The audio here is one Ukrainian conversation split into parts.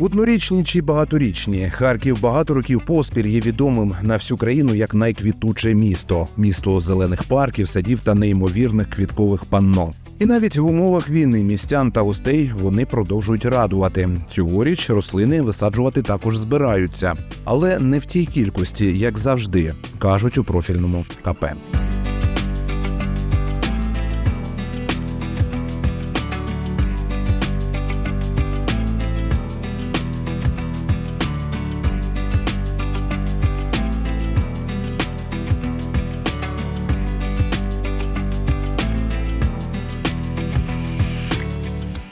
Однорічні чи багаторічні Харків багато років поспіль є відомим на всю країну як найквітуче місто, місто зелених парків, садів та неймовірних квіткових панно. І навіть в умовах війни містян та гостей вони продовжують радувати. Цьогоріч рослини висаджувати також збираються, але не в тій кількості, як завжди, кажуть у профільному КП.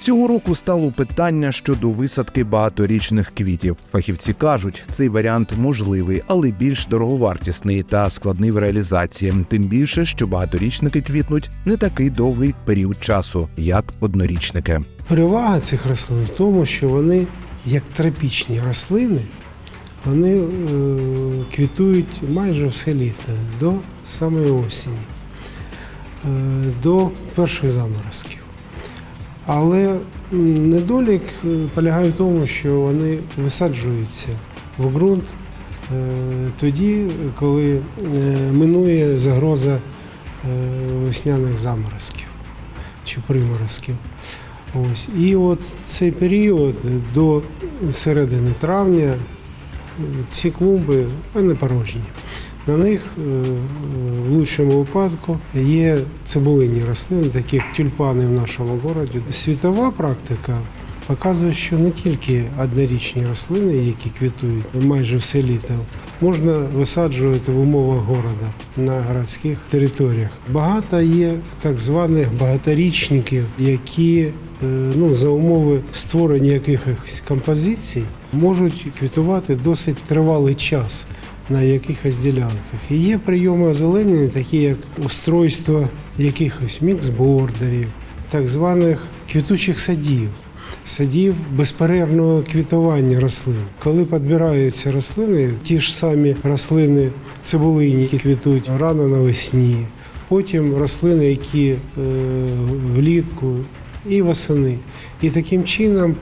Цього року стало питання щодо висадки багаторічних квітів. Фахівці кажуть, цей варіант можливий, але більш дороговартісний та складний в реалізації. Тим більше, що багаторічники квітнуть не такий довгий період часу, як однорічники. Перевага цих рослин в тому, що вони, як тропічні рослини, вони е, квітують майже все літо до самої осені, е, до перших заморозків. Але недолік е, полягає в тому, що вони висаджуються в ґрунт е, тоді, коли е, минує загроза весняних заморозків чи приморозків. Ось. І от цей період до середини травня ці клумби вони порожні. На них е, в лучшому випадку є цибулинні рослини, такі як тюльпани в нашому місті. Світова практика показує, що не тільки однорічні рослини, які квітують майже все літо, можна висаджувати в умовах города на городських територіях. Багато є так званих багаторічників, які е, ну, за умови створення якихось композицій можуть квітувати досить тривалий час на якихось ділянках. І є прийоми озеленення, такі як устройство якихось міксбордерів, так званих квітучих садів. Садів безперервного квітування рослин. Коли підбираються рослини, ті ж самі рослини цибулині, які квітують рано навесні, потім рослини, які е, влітку і восени. І таким чином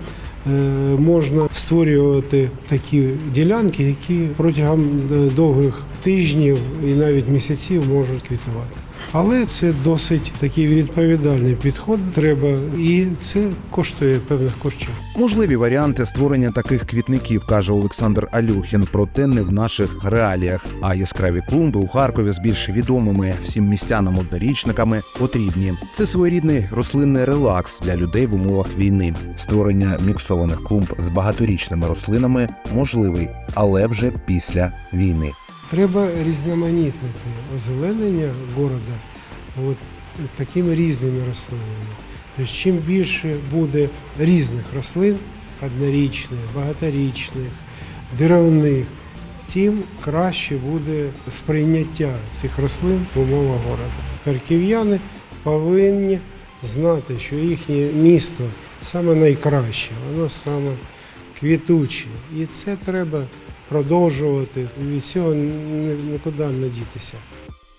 можна створювати такі ділянки, які протягом е, довгих тижнів і навіть місяців можуть квітувати. Але це досить такий відповідальний підход. Треба, і це коштує певних коштів. Можливі варіанти створення таких квітників, каже Олександр Алюхін, проте не в наших реаліях. А яскраві клумби у Харкові з більш відомими всім містянам однорічниками потрібні. Це своєрідний рослинний релакс для людей в умовах війни. Створення міксованих клумб з багаторічними рослинами можливий, але вже після війни. Треба різноманітнити озеленення города от такими різними рослинами. Тобто, чим більше буде різних рослин, однорічних, багаторічних, деревних, тим краще буде сприйняття цих рослин в умовах города. Харків'яни повинні знати, що їхнє місто саме найкраще, воно саме квітуче. І це треба продовжувати. Від цього ні- нікуди не дітися.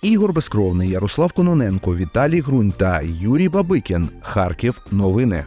Ігор Безкровний, Ярослав Кононенко, Віталій Грунь та Юрій Бабикін. Харків. Новини.